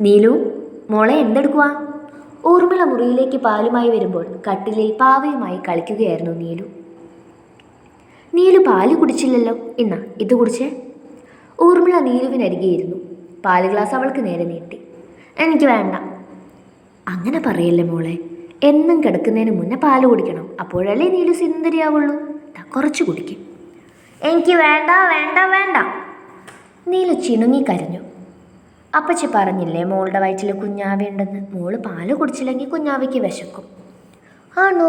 നീലു മോളെ എന്തെടുക്കുക ഊർമിള മുറിയിലേക്ക് പാലുമായി വരുമ്പോൾ കട്ടിലിൽ പാവയുമായി കളിക്കുകയായിരുന്നു നീലു. നീലു പാൽ കുടിച്ചില്ലല്ലോ എന്നാ ഇത് കുടിച്ചേ. ഊർമിള നീലുവിനരികെയിരുന്നു പാൽ ഗ്ലാസ് അവൾക്ക് നേരെ നീട്ടി. എനിക്ക് വേണ്ട. അങ്ങനെ പറയല്ലേ മോളെ എന്നും കിടക്കുന്നതിന് മുന്നേ പാൽ കുടിക്കണം. അപ്പോഴല്ലേ നീലു സുന്ദരിയാവുള്ളൂ. കുറച്ച് കുടിക്കും. എനിക്ക് വേണ്ട വേണ്ട വേണ്ട. നീലു ചിണുങ്ങി കരഞ്ഞു. അപ്പച്ചി പറഞ്ഞില്ലേ മോളുടെ വയറ്റിൽ കുഞ്ഞാവയുണ്ടെന്ന് മോൾ പാൽ കുടിച്ചില്ലെങ്കിൽ കുഞ്ഞാവിക്ക് വിശക്കും. ആണോ?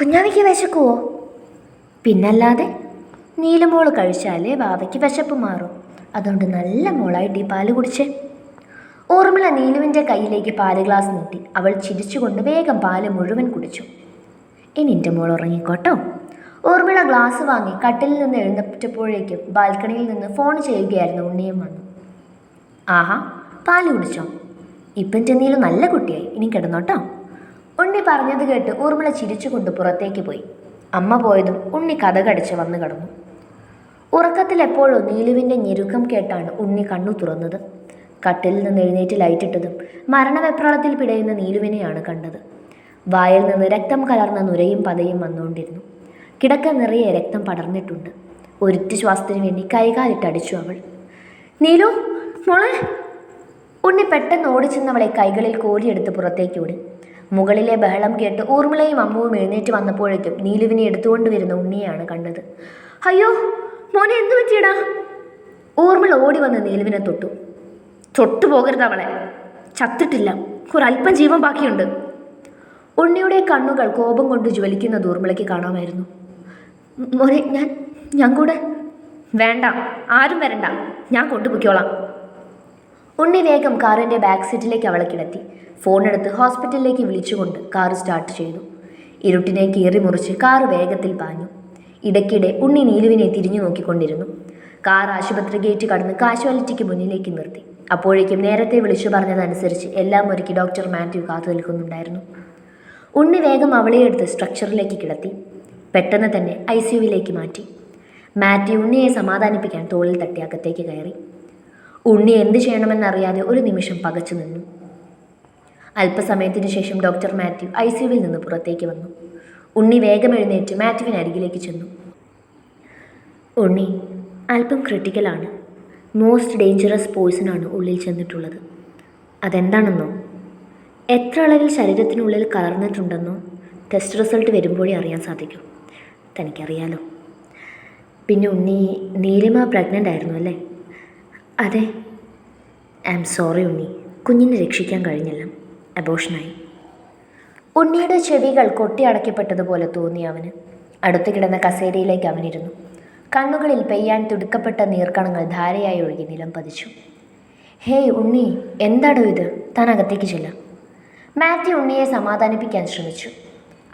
കുഞ്ഞാവിക്ക് വിശക്കുവോ? പിന്നല്ലാതെ നീലമോൾ കഴിച്ചാലേ വാവയ്ക്ക് വിശപ്പ് മാറും. അതുകൊണ്ട് നല്ല മോളായിട്ട് ഈ പാൽ കുടിച്ചേ. ഓർമ്മള നീലുവിന്റെ കയ്യിലേക്ക് പാൽ ഗ്ലാസ് നീട്ടി. അവൾ ചിരിച്ചുകൊണ്ട് വേഗം പാൽ മുഴുവൻ കുടിച്ചു. ഇനി എന്റെ മോൾ ഉറങ്ങിക്കോട്ടോ? ഓർമ്മള ഗ്ലാസ് വാങ്ങി കട്ടിലിൽ നിന്ന് എഴുന്നേറ്റപ്പോഴേക്കും ബാൽക്കണിയിൽ നിന്ന് ഫോൺ ചെയ്യുകയായിരുന്നു ഉണ്ണിയും വന്നു ആഹാ പാൽ കുടിച്ചോ? ഇപ്പം ചെന്നീൽ നല്ല കുട്ടിയായി ഇനി കിടന്നോട്ടോ. ഉണ്ണി പറഞ്ഞത് കേട്ട് ഊർമിള ചിരിച്ചുകൊണ്ട് പുറത്തേക്ക് പോയി. അമ്മ പോയതും ഉണ്ണി കഥകടിച്ച് വന്നു കിടന്നു. ഉറക്കത്തിൽ എപ്പോഴോ നീലുവിന്റെ ഞെരുക്കം കേട്ടാണ് ഉണ്ണി കണ്ണു തുറന്നത്. കട്ടിലിൽ നിന്ന് എഴുന്നേറ്റ് ലൈറ്റിട്ടതും മരണവെപ്രാളത്തിൽ പിടയുന്ന നീലുവിനെയാണ് കണ്ടത്. വായിൽ നിന്ന് രക്തം കലർന്ന നുരയും പതയും വന്നുകൊണ്ടിരുന്നു. കിടക്ക നിറയെ രക്തം പടർന്നിട്ടുണ്ട്. ഒരുറ്റി ശ്വാസത്തിന് വേണ്ടി കൈകാലിട്ടടിച്ചു അവൾ. നീലു മോളെ ഉണ്ണി പെട്ടെന്ന് ഓടിച്ചെന്നവളെ കൈകളിൽ കോരിയെടുത്ത് പുറത്തേക്ക് ഓടി. മുകളിലെ ബഹളം കേട്ട് ഊർമിളയും അമ്മുവും എഴുന്നേറ്റ് വന്നപ്പോഴേക്കും നീലുവിനെ എടുത്തുകൊണ്ട് വരുന്ന ഉണ്ണിയാണ് കണ്ടത്. അയ്യോ മോനെ എന്തു പറ്റിയടാ? ഊർമിള ഓടി വന്ന് നീലുവിനെ തൊട്ടു. തൊട്ടു പോകരുത് അവളെ. ചത്തിട്ടില്ല. ഒരല്പം ജീവൻ ബാക്കിയുണ്ട്. ഉണ്ണിയുടെ കണ്ണുകൾ കോപം കൊണ്ട് ജ്വലിക്കുന്നത് ഊർമിളയ്ക്ക് കാണാമായിരുന്നു. മോനെ ഞാൻ ഞാൻ കൂടെ? വേണ്ട. ആരും വരണ്ട. ഞാൻ കൊണ്ടുപോയിക്കോളാം. ഉണ്ണി വേഗം കാറിന്റെ ബാക്ക് സീറ്റിലേക്ക് അവളെ കിടത്തി. ഫോണെടുത്ത് ഹോസ്പിറ്റലിലേക്ക് വിളിച്ചുകൊണ്ട് കാർ സ്റ്റാർട്ട് ചെയ്തു. ഇരുട്ടിനെ കീറി മുറിച്ച് കാർ വേഗത്തിൽ പാഞ്ഞു. ഇടയ്ക്കിടെ ഉണ്ണി നീലുവിനെ തിരിഞ്ഞു നോക്കിക്കൊണ്ടിരുന്നു. കാർ ആശുപത്രി ഗേറ്റ് കടന്ന് കാശ്വാലിറ്റിക്ക് മുന്നിലേക്ക് നിർത്തി. അപ്പോഴേക്കും നേരത്തെ വിളിച്ചു പറഞ്ഞതനുസരിച്ച് എല്ലാം ഒരുക്കി ഡോക്ടർ മാത്യു കാത്തു നിൽക്കുന്നുണ്ടായിരുന്നു ഉണ്ണി വേഗം അവളെ എടുത്ത് സ്ട്രക്ചറിലേക്ക് കിടത്തി. പെട്ടെന്ന് തന്നെ ഐ മാറ്റി. മാത്യു ഉണ്ണിയെ സമാധാനിപ്പിക്കാൻ തോളിൽ തട്ടി അകത്തേക്ക് കയറി. ഉണ്ണി എന്ത് ചെയ്യണമെന്നറിയാതെ ഒരു നിമിഷം പകച്ചു നിന്നു. അല്പസമയത്തിന് ശേഷം ഡോക്ടർ മാത്യു ഐ സിയുവിൽ നിന്ന് പുറത്തേക്ക് വന്നു. ഉണ്ണി വേഗം എഴുന്നേറ്റ് മാത്യുവിന് അരികിലേക്ക് ചെന്നു. ഉണ്ണി അല്പം ക്രിട്ടിക്കലാണ് മോസ്റ്റ് ഡേഞ്ചറസ് പോയിസണാണ് ഉള്ളിൽ ചെന്നിട്ടുള്ളത്. അതെന്താണെന്നോ? എത്ര അളവിൽ ശരീരത്തിനുള്ളിൽ കലർന്നിട്ടുണ്ടെന്നോ? ടെസ്റ്റ് റിസൾട്ട് വരുമ്പോഴേ അറിയാൻ സാധിക്കും. തനിക്കറിയാലോ. പിന്നെ ഉണ്ണി നീലിമ പ്രഗ്നന്റ് ആയിരുന്നു അല്ലേ? അതെ. I am sorry Unni. കുഞ്ഞിനെ രക്ഷിക്കാൻ കഴിഞ്ഞില്ല. അബോഷനായി. ഉണ്ണിയുടെ ചെവികൾ കൊട്ടിയടക്കപ്പെട്ടതുപോലെ തോന്നി അവന്. അടുത്ത് കിടന്ന കസേരയിലേക്ക് അവനിരുന്നു. കണ്ണുകളിൽ പെയ്യാൻ തുടുക്കപ്പെട്ട നീർക്കണങ്ങൾ ധാരയായി ഒഴുകി നിലം പതിച്ചു. ഹേയ് ഉണ്ണി. എന്താടോ ഇത്? താൻ അകത്തേക്ക് ചെല്ല. മാത്യു ഉണ്ണിയെ സമാധാനിപ്പിക്കാൻ ശ്രമിച്ചു.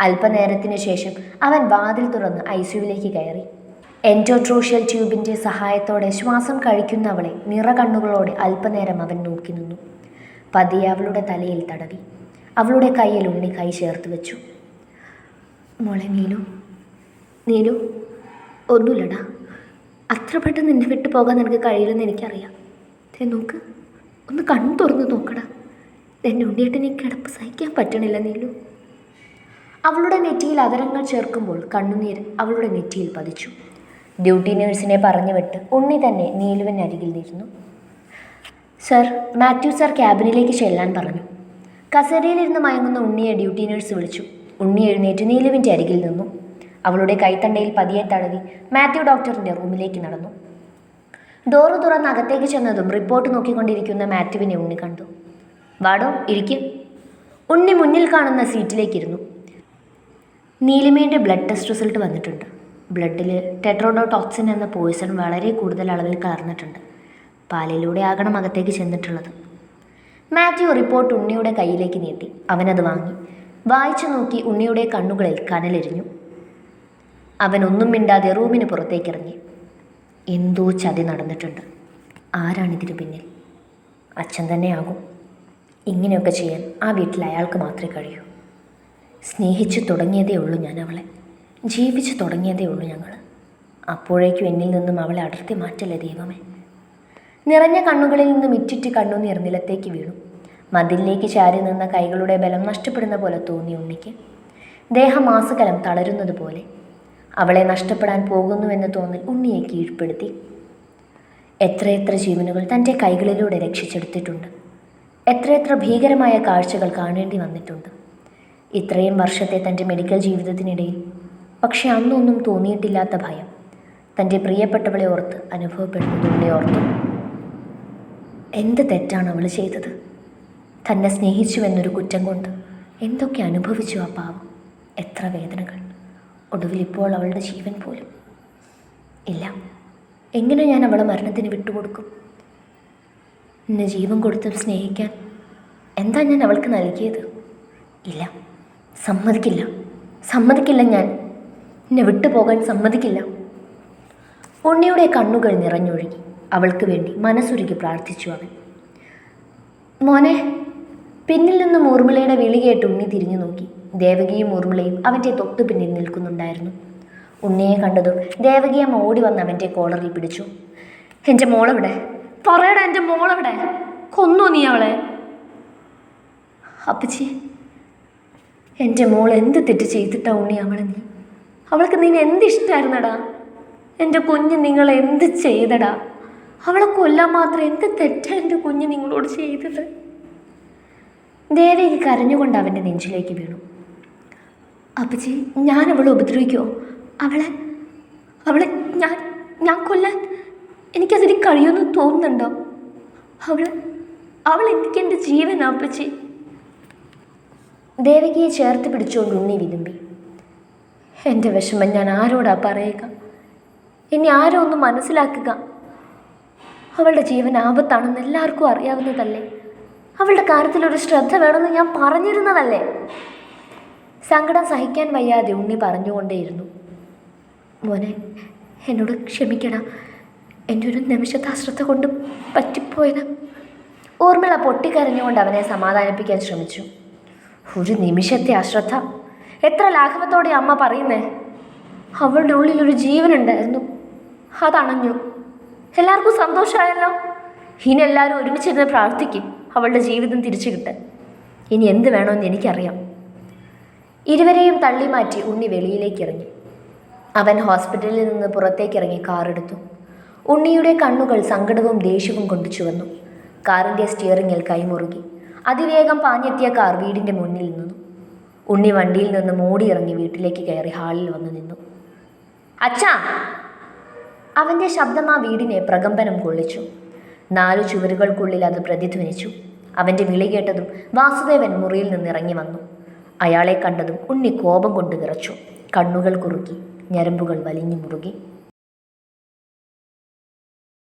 അല്പനേരത്തിന് ശേഷം അവൻ വാതിൽ തുറന്ന് ഐ സിയുവിലേക്ക് കയറി. എൻഡോട്രോഷ്യൽ ട്യൂബിന്റെ സഹായത്തോടെ ശ്വാസം കഴിക്കുന്നവളെ നിറകണ്ണുകളോടെ അല്പനേരം അവൻ നോക്കി നിന്നു. പതിയെ അവളുടെ തലയിൽ തടവി. അവളുടെ കയ്യിൽ ഉണ്ണി കൈ ചേർത്ത് വെച്ചു. മോളെ നീലു. നീലു ഒന്നുമില്ലടാ. അത്ര പെട്ടെന്ന് നിന്നെ വിട്ടു പോകാൻ നിനക്ക് കഴിയില്ലെന്ന് എനിക്കറിയാം. ദേ നോക്ക്. ഒന്ന് കണ്ണു തുറന്ന് നോക്കടാ. എന്റെ ഉണ്ണിയേട്ടൻ ഈ കിടപ്പ് സഹിക്കാൻ പറ്റണില്ല നീലു. അവളുടെ നെറ്റിയിൽ അതരങ്ങൾ ചേർക്കുമ്പോൾ കണ്ണുനീർ അവളുടെ നെറ്റിയിൽ പതിച്ചു. ഡ്യൂട്ടി നേഴ്സിനെ പറഞ്ഞു വിട്ട് ഉണ്ണി തന്നെ നീലുവൻ അരികിൽ നിന്നു. സർ മാത്യു സർ ക്യാബിനിലേക്ക് ചെല്ലാൻ പറഞ്ഞു. കസേരയിലിരുന്ന് മയങ്ങുന്ന ഉണ്ണിയെ ഡ്യൂട്ടി നേഴ്സ് വിളിച്ചു. ഉണ്ണി എഴുന്നേറ്റ് നീലുവിന്റെ അരികിൽ നിന്നു. അവളുടെ കൈത്തണ്ടയിൽ പതിയെ തടവി മാത്യു ഡോക്ടറിന്റെ റൂമിലേക്ക് നടന്നു. ഡോറ് തുറന്ന് അകത്തേക്ക് ചെന്നതും റിപ്പോർട്ട് നോക്കിക്കൊണ്ടിരിക്കുന്ന മാത്യുവിനെ ഉണ്ണി കണ്ടു. വാടോ ഇരിക്കും. ഉണ്ണി മുന്നിൽ കാണുന്ന സീറ്റിലേക്കിരുന്നു. നീലിമയുടെ ബ്ലഡ് ടെസ്റ്റ് റിസൾട്ട് വന്നിട്ടുണ്ട്. ബ്ലഡിൽ ടെട്രോഡോടോക്സിൻ എന്ന പോയിസൺ വളരെ കൂടുതൽ അളവിൽ കലർന്നിട്ടുണ്ട്. പാലിലൂടെ ആകണം അകത്തേക്ക് ചെന്നിട്ടുള്ളത്. മാത്യു റിപ്പോർട്ട് ഉണ്ണിയുടെ കയ്യിലേക്ക് നീട്ടി. അവനത് വാങ്ങി. വായിച്ചു നോക്കി ഉണ്ണിയുടെ കണ്ണുകളിൽ കനലെരിഞ്ഞു. അവൻ ഒന്നും മിണ്ടാതെ റൂമിന് പുറത്തേക്കിറങ്ങി എന്തോ ചതി നടന്നിട്ടുണ്ട്. ആരാണിതിന് പിന്നിൽ? അച്ഛൻ തന്നെയാകും. ഇങ്ങനെയൊക്കെ ചെയ്യാൻ ആ വീട്ടിൽ അയാൾക്ക് മാത്രമേ കഴിയൂ. സ്നേഹിച്ചു തുടങ്ങിയതേ ഉള്ളൂ ഞാൻ അവളെ. ജീവിച്ചു തുടങ്ങിയതേ ഉള്ളൂ ഞങ്ങൾ അപ്പോഴേക്കും എന്നിൽ നിന്നും അവളെ അടർത്തി മാറ്റല്ലേ ദൈവമേ? നിറഞ്ഞ കണ്ണുകളിൽ നിന്നും ഇറ്റിറ്റ് കണ്ണുനീർ നിലത്തേക്ക് വീണു. മതിലിലേക്ക് ചാരി നിന്ന കൈകളുടെ ബലം നഷ്ടപ്പെടുന്ന പോലെ തോന്നി ഉണ്ണിക്ക്. ദേഹമാസകലം തളരുന്നത് പോലെ. അവളെ നഷ്ടപ്പെടാൻ പോകുന്നുവെന്ന് തോന്നൽ ഉണ്ണിയെ കീഴ്പ്പെടുത്തി. എത്രയെത്ര ജീവനുകൾ തന്റെ കൈകളിലൂടെ രക്ഷിച്ചെടുത്തിട്ടുണ്ട്. എത്രയെത്ര ഭീകരമായ കാഴ്ചകൾ കാണേണ്ടി വന്നിട്ടുണ്ട്. ഇത്രയും വർഷത്തെ തന്റെ മെഡിക്കൽ ജീവിതത്തിനിടയിൽ പക്ഷെ അന്നൊന്നും തോന്നിയിട്ടില്ലാത്ത ഭയം. തന്റെ പ്രിയപ്പെട്ടവളെ ഓർത്ത് അനുഭവപ്പെടുന്നത് ഉണ്ണി ഓർത്തു. എന്ത് തെറ്റാണ് അവൾ ചെയ്തത്? തന്നെ സ്നേഹിച്ചു എന്നൊരു കുറ്റം കൊണ്ട് എന്തൊക്കെ അനുഭവിച്ചു ആ പാവം? എത്ര വേദനകൾ. ഒടുവിൽ ഇപ്പോൾ അവളുടെ ജീവൻ പോലും. ഇല്ല. എങ്ങനെ ഞാൻ അവളെ മരണത്തിന് വിട്ടുകൊടുക്കും? എന്നെ ജീവൻ കൊടുത്തും സ്നേഹിക്കാൻ എന്താ ഞാൻ അവൾക്ക് നൽകിയത്? ഇല്ല. സമ്മതിക്കില്ല. സമ്മതിക്കില്ല ഞാൻ. എന്നെ വിട്ടുപോകാൻ സമ്മതിക്കില്ല. ഉണ്ണിയുടെ കണ്ണുകൾ നിറഞ്ഞൊഴുകി. അവൾക്ക് വേണ്ടി മനസ്സുരുകി പ്രാർത്ഥിച്ചു അവൻ. മോനെ പിന്നിൽ നിന്ന് ഊർമിളയുടെ വിളി കേട്ട് ഉണ്ണി തിരിഞ്ഞു നോക്കി. ദേവകിയും ഊർമിളയും അവന്റെ തൊട്ടു പിന്നിൽ നിൽക്കുന്നുണ്ടായിരുന്നു. ഉണ്ണിയെ കണ്ടതും ദേവകിയമ്മ ഓടി വന്ന് അവന്റെ കോളറിൽ പിടിച്ചു. എന്റെ മോളെവിടെ? പറയടാ എന്റെ മോളെവിടെ? കൊന്നു നീ അവളെ? അപ്പച്ചി എന്റെ മോൾ എന്ത് തെറ്റ് ചെയ്തിട്ടാ ഉണ്ണി അവളെ നീ അവൾക്ക് നീ എന്ത് ഇഷ്ടമായിരുന്നടാ എന്റെ കുഞ്ഞ് നിങ്ങൾ എന്ത് ചെയ്തടാ? അവളെ കൊല്ലാൻ മാത്രം എന്ത് തെറ്റാണ് എന്റെ കുഞ്ഞ് നിങ്ങളോട് ചെയ്തത്? ദേവകി കരഞ്ഞുകൊണ്ട് അവന്റെ നെഞ്ചിലേക്ക് വീണു. അപ്പച്ചി ഞാൻ അവളെ ഉപദ്രവിക്കോ അവളെ അവളെ ഞാൻ ഞാൻ കൊല്ലാൻ എനിക്കതിന് കഴിയുമെന്ന് തോന്നുന്നുണ്ടോ? അവൾ അവൾ എനിക്ക് എന്റെ ജീവനാ അപ്പച്ചി. ദേവകിയെ ചേർത്ത് പിടിച്ചുകൊണ്ട് ഉണ്ണി വിതുമ്പി. എന്റെ വിഷമം ഞാൻ ആരോടാ പറയുക? ഇനി ആരോ ഒന്ന് മനസ്സിലാക്കുക? അവളുടെ ജീവൻ ആപത്താണെന്ന് എല്ലാവർക്കും അറിയാവുന്നതല്ലേ? അവളുടെ കാര്യത്തിൽ ഒരു ശ്രദ്ധ വേണമെന്ന് ഞാൻ പറഞ്ഞിരുന്നതല്ലേ? സങ്കടം സഹിക്കാൻ വയ്യാതെ ഉണ്ണി പറഞ്ഞുകൊണ്ടേയിരുന്നു. മോനെ എന്നോട് ക്ഷമിക്കണം. എന്റെ ഒരു നിമിഷത്തെ അശ്രദ്ധ കൊണ്ട് പറ്റിപ്പോയത് ഊർമിള പൊട്ടിക്കരഞ്ഞുകൊണ്ട് അവനെ സമാധാനിപ്പിക്കാൻ ശ്രമിച്ചു. ഒരു നിമിഷത്തെ അശ്രദ്ധ. എത്ര ലാഘവത്തോടെ അമ്മ പറയുന്നേ? അവളുടെ ഉള്ളിൽ ഒരു ജീവനുണ്ടായിരുന്നു. അതണഞ്ഞു. എല്ലാവർക്കും സന്തോഷമായല്ലോ? ഇനി എല്ലാവരും ഒരുമിച്ചിരുന്ന് പ്രാർത്ഥിക്കും അവളുടെ ജീവിതം തിരിച്ചു കിട്ടാൻ. ഇനി എന്ത് വേണമെന്ന് എനിക്കറിയാം. ഇരുവരെയും തള്ളി മാറ്റി ഉണ്ണി വെളിയിലേക്ക് ഇറങ്ങി. അവൻ ഹോസ്പിറ്റലിൽ നിന്ന് പുറത്തേക്കിറങ്ങി കാറെടുത്തു ഉണ്ണിയുടെ കണ്ണുകൾ സങ്കടവും ദേഷ്യവും കൊണ്ട് ചുവന്നു. കാറിന്റെ സ്റ്റിയറിങ്ങിൽ കൈമുറുകി. അതിവേഗം പാഞ്ഞെത്തിയ കാർ വീടിന്റെ മുന്നിൽ നിന്നു. ഉണ്ണി വണ്ടിയിൽ നിന്ന് മോടിയിറങ്ങി വീട്ടിലേക്ക് കയറി ഹാളിൽ വന്നു നിന്നു. അച്ഛാ! അവന്റെ ശബ്ദം ആ വീടിനെ പ്രകമ്പനം കൊള്ളിച്ചു. നാലു ചുവരുകൾക്കുള്ളിൽ അത് പ്രതിധ്വനിച്ചു. അവന്റെ വിളി കേട്ടതും വാസുദേവൻ മുറിയിൽ നിന്ന് ഇറങ്ങി വന്നു. അയാളെ കണ്ടതും ഉണ്ണി കോപം കൊണ്ട് വിറച്ചു. കണ്ണുകൾ കുറുക്കി ഞരമ്പുകൾ വലിഞ്ഞു മുറുകി.